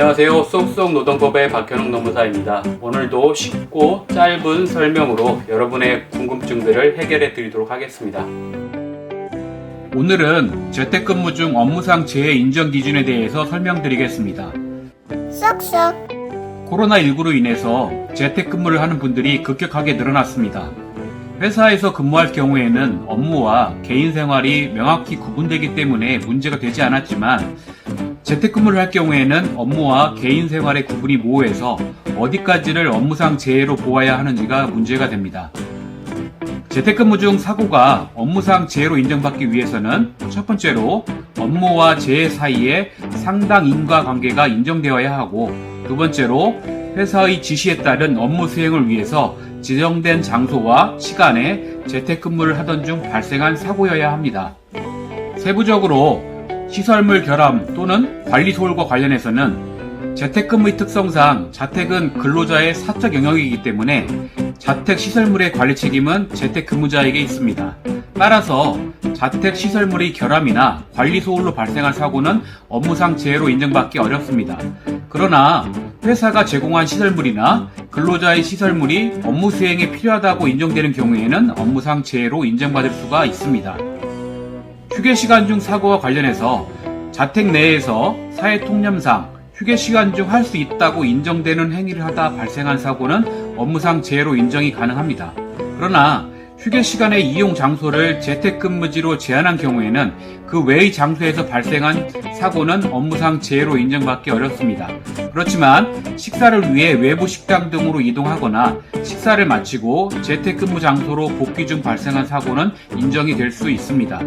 안녕하세요. 쏙쏙 노동법의 박현웅 노무사입니다. 오늘도 쉽고 짧은 설명으로 여러분의 궁금증들을 해결해 드리도록 하겠습니다. 오늘은 재택근무 중 업무상 재해 인정 기준에 대해서 설명드리겠습니다. 쏙쏙 코로나19로 인해서 재택근무를 하는 분들이 급격하게 늘어났습니다. 회사에서 근무할 경우에는 업무와 개인 생활이 명확히 구분되기 때문에 문제가 되지 않았지만 재택근무를 할 경우에는 업무와 개인 생활의 구분이 모호해서 어디까지를 업무상 재해로 보아야 하는지가 문제가 됩니다. 재택근무 중 사고가 업무상 재해로 인정받기 위해서는 첫 번째로 업무와 재해 사이에 상당 인과관계가 인정되어야 하고 두 번째로 회사의 지시에 따른 업무 수행을 위해서 지정된 장소와 시간에 재택근무를 하던 중 발생한 사고여야 합니다. 세부적으로 시설물 결함 또는 관리 소홀과 관련해서는 재택근무의 특성상 자택은 근로자의 사적 영역이기 때문에 자택 시설물의 관리 책임은 재택근무자에게 있습니다. 따라서 자택 시설물의 결함이나 관리 소홀로 발생한 사고는 업무상 재해로 인정받기 어렵습니다. 그러나 회사가 제공한 시설물이나 근로자의 시설물이 업무 수행에 필요하다고 인정되는 경우에는 업무상 재해로 인정받을 수가 있습니다. 휴게 시간 중 사고와 관련해서 자택 내에서 사회 통념상 휴게 시간 중 할 수 있다고 인정되는 행위를 하다 발생한 사고는 업무상 재해로 인정이 가능합니다. 그러나 휴게 시간의 이용 장소를 재택근무지로 제한한 경우에는 그 외의 장소에서 발생한 사고는 업무상 재해로 인정받기 어렵습니다. 그렇지만 식사를 위해 외부 식당 등으로 이동하거나 식사를 마치고 재택근무 장소로 복귀 중 발생한 사고는 인정이 될 수 있습니다.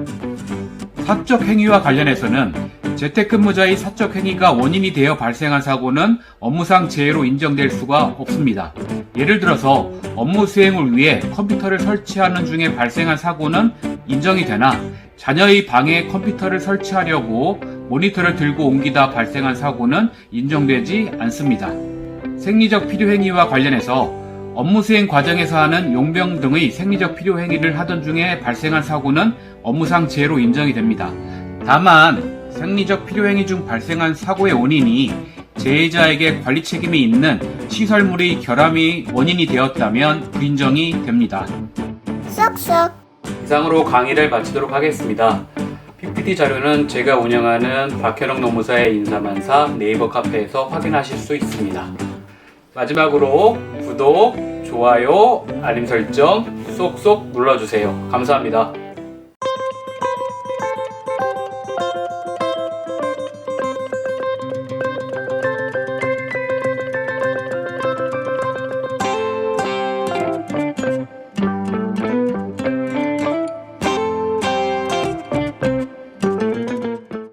사적 행위와 관련해서는 재택근무자의 사적 행위가 원인이 되어 발생한 사고는 업무상 재해로 인정될 수가 없습니다. 예를 들어서 업무 수행을 위해 컴퓨터를 설치하는 중에 발생한 사고는 인정이 되나 자녀의 방에 컴퓨터를 설치하려고 모니터를 들고 옮기다 발생한 사고는 인정되지 않습니다. 생리적 필요행위와 관련해서 업무 수행 과정에서 하는 용병 등의 생리적 필요 행위를 하던 중에 발생한 사고는 업무상 재해로 인정이 됩니다. 다만 생리적 필요 행위 중 발생한 사고의 원인이 재해자에게 관리 책임이 있는 시설물의 결함이 원인이 되었다면 불인정이 됩니다. 쏙쏙 이상으로 강의를 마치도록 하겠습니다. PPT 자료는 제가 운영하는 박현웅 노무사의 인사만사 네이버 카페에서 확인하실 수 있습니다. 마지막으로 구독, 좋아요, 알림 설정 쏙쏙 눌러주세요. 감사합니다.